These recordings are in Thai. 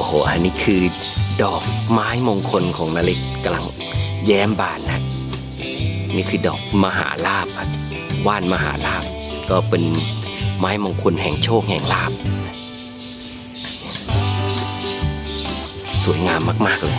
อ้โห อันนี้คือดอกไม้มงคลของนาเล็กกำลังแย้มบานนะนี่คือดอกมหาลาบว่านมหาลาบก็เป็นไม้มงคลแห่งโชคแห่งลาบ สวยงามมาก ๆ เลย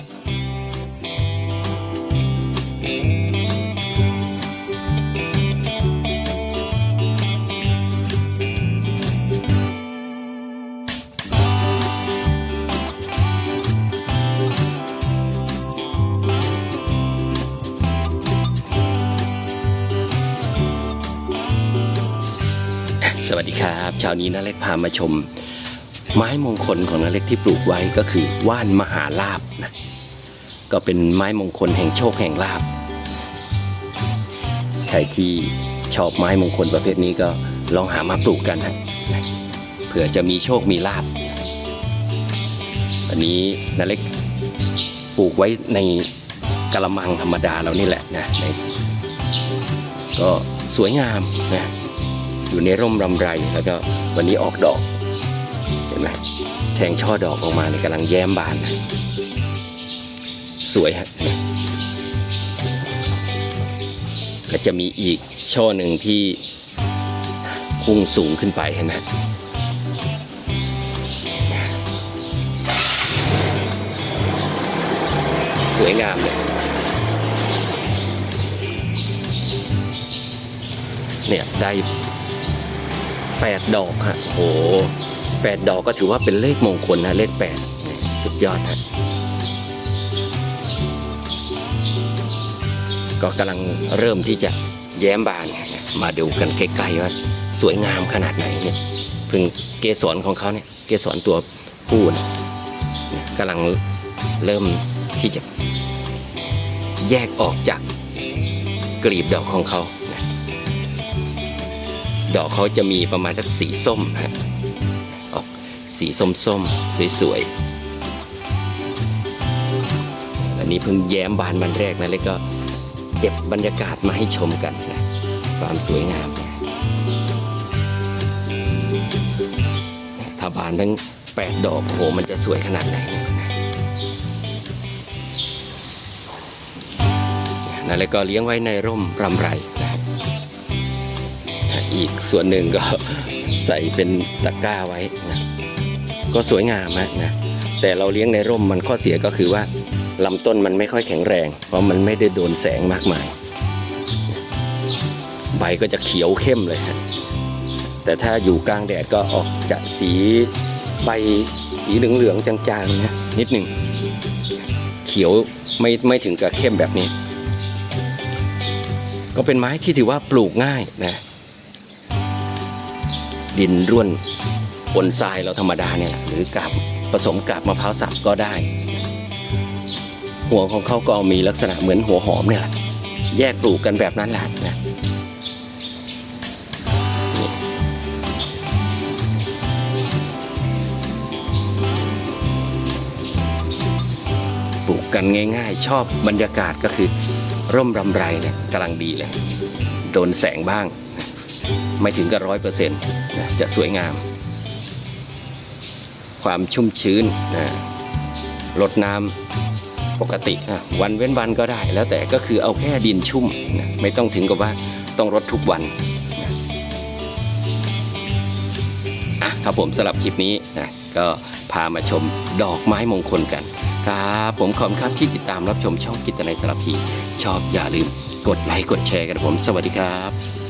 สวัสดีครับเช้านี้นาเล็กพามาชม ไม้มงคลของนาเล็กที่ปลูกไว้ก็คือว่านมหาลาบนะก็เป็นไม้มงคลแห่งโชคแห่งลาบใครที่ชอบไม้มงคลประเภทนี้ก็ลองหามาปลูกกันนะเผื่อจะมีโชคมีลาบอันนี้นาเล็กปลูกไว้ในกระมังธรรมดาเรานี่แหละนะก็สวยงามนะ อยู่ในร่มรำไรแล้วก็วันนี้ออกดอก เห็นไหมแทงช่อดอกออกมาเนี่ยกำลังแย้มบานนะสวยฮะก็จะมีอีกช่อหนึ่งที่พุ่งสูงขึ้นไปเห็นไหมสวยงามเลยเนี่ยได้ แปดดอกฮะโอ้โหแปดดอกก็ถือว่าเป็นเลขมงคลนะเลขแปดสุดยอดฮะก็กำลังเริ่มที่จะแย้มบาน มาดูกันใกล้ๆว่าสวยงามขนาดไหนเนี่ยพิ่งเกสรของเขาเนี่ยเกสรตัวผู้นะกำลังเริ่มที่จะแยกออกจากกลีบดอกของเขา ดอกเขาจะมีประมาณสักสีส้มฮะออกสีส้มส้มสวยๆ อันนี้เพิ่งแย้มบานวันแรกนะแล้วก็เก็บบรรยากาศมาให้ชมกันนะความสวยงาม ถ้าบานทั้งแปดดอกโหมันจะสวยขนาดไหนนี่นะแล้วก็เลี้ยงไว้ในร่มรำไร อีกส่วนหนึ่งก็ใส่เป็นตะกร้าไว้นะก็สวยงามนะนะแต่เราเลี้ยงในร่มมันข้อเสียก็คือว่าลำต้นมันไม่ค่อยแข็งแรง เพราะมันไม่ได้โดนแสงมากมาย ใบก็จะเขียวเข้มเลยฮะแต่ถ้าอยู่กลางแดดก็ออกจะสีใบสีเหลืองๆจางๆนะนิดหนึ่งเขียวไม่ไม่ถึงกับเข้มแบบนี้ ก็เป็นไม้ที่ถือว่าปลูกง่ายนะ ดินร่วนปนทรายเราธรรมดาเนี่ยแหละหรือกาบผสมกาบมะพร้าวสับก็ได้ หัวของเขาก็มีลักษณะเหมือนหัวหอมเนี่ยแหละแยกปลูกกันแบบนั้นแหละนะปลูกกันง่ายๆ ชอบบรรยากาศก็คือ ร่มรำไรเนี่ยกำลังดีเลย โดนแสงบ้าง ไม่ถึงกับร้อยเปอร์เซ็นต์ จะสวยงาม ความชุ่มชื้นนะลดน้ำปกตินะวันเว้นวันก็ได้แล้วแต่ก็คือเอาแค่ดินชุ่มนะไม่ต้องถึงกับว่าต้องรดทุกวันนะอะครับผมสำหรับคลิปนี้นะก็พามาชมดอกไม้มงคลกันครับผมขอบคุณครับที่ติดตามรับชมช่องกิจในสารพี ชอบอย่าลืมกดไลค์กดแชร์กันผม สวัสดีครับ